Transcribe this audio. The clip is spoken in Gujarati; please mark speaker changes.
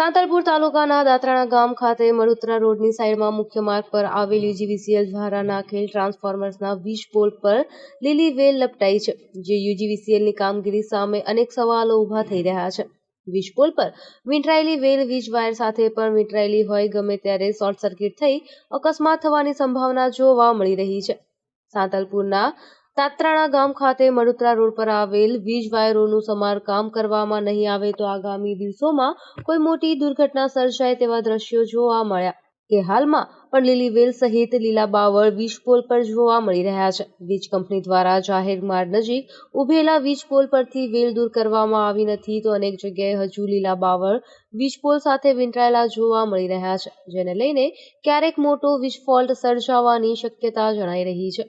Speaker 1: સાંતલપુર તાલુકાના દાત્રાણા ગામ ખાતે મળુત્રા રોડની સાઈડમાં મુખ્ય માર્ગ પર આવેલ યુજીવીસીએલ દ્વારા નાખેલ ટ્રાન્સફોર્મર્સના વીજ પોલ પર લીલી વેલ લપટાઈ છે, જે યુજીવીસીએલની કામગીરી સામે અનેક સવાલો ઊભા થઈ રહ્યા છે. વીજ પોલ પર વીંટરાયેલી વેલ વીજ વાયર સાથે પણ વીંટરાયેલી હોય ગમે ત્યારે શોર્ટ સર્કિટ થઈ અકસ્માત થવાની સંભાવના જોવા મળી રહી છે. સાંતલપુરના તાત્રાણા ગામ ખાતે મડુતરા રોડ પર આવેલ વીજ વાયરોનું સમારકામ કરવામાં નહીં આવે તો આગામી દિવસોમાં કોઈ મોટી દુર્ઘટના સર્જાય તેવા દ્રશ્યો જોવા મળ્યા કે હાલમાં પણ લીલી વેલ સહિત લીલા બાવળ વીજ પોલ પર જોવા મળી રહ્યા છે. વીજ કંપની દ્વારા જાહેર માર્ગ નજીક ઉભેલા વીજ પોલ પરથી વેલ દૂર કરવામાં આવી નથી તો અનેક જગ્યાએ હજુ લીલા બાવળ વીજ પોલ સાથે વિંટરાયેલા જોવા મળી રહ્યા છે, જેને લઈને ક્યારેક મોટો વીજ ફોલ્ટ સર્જાવાની શક્યતા જણાઈ રહી છે.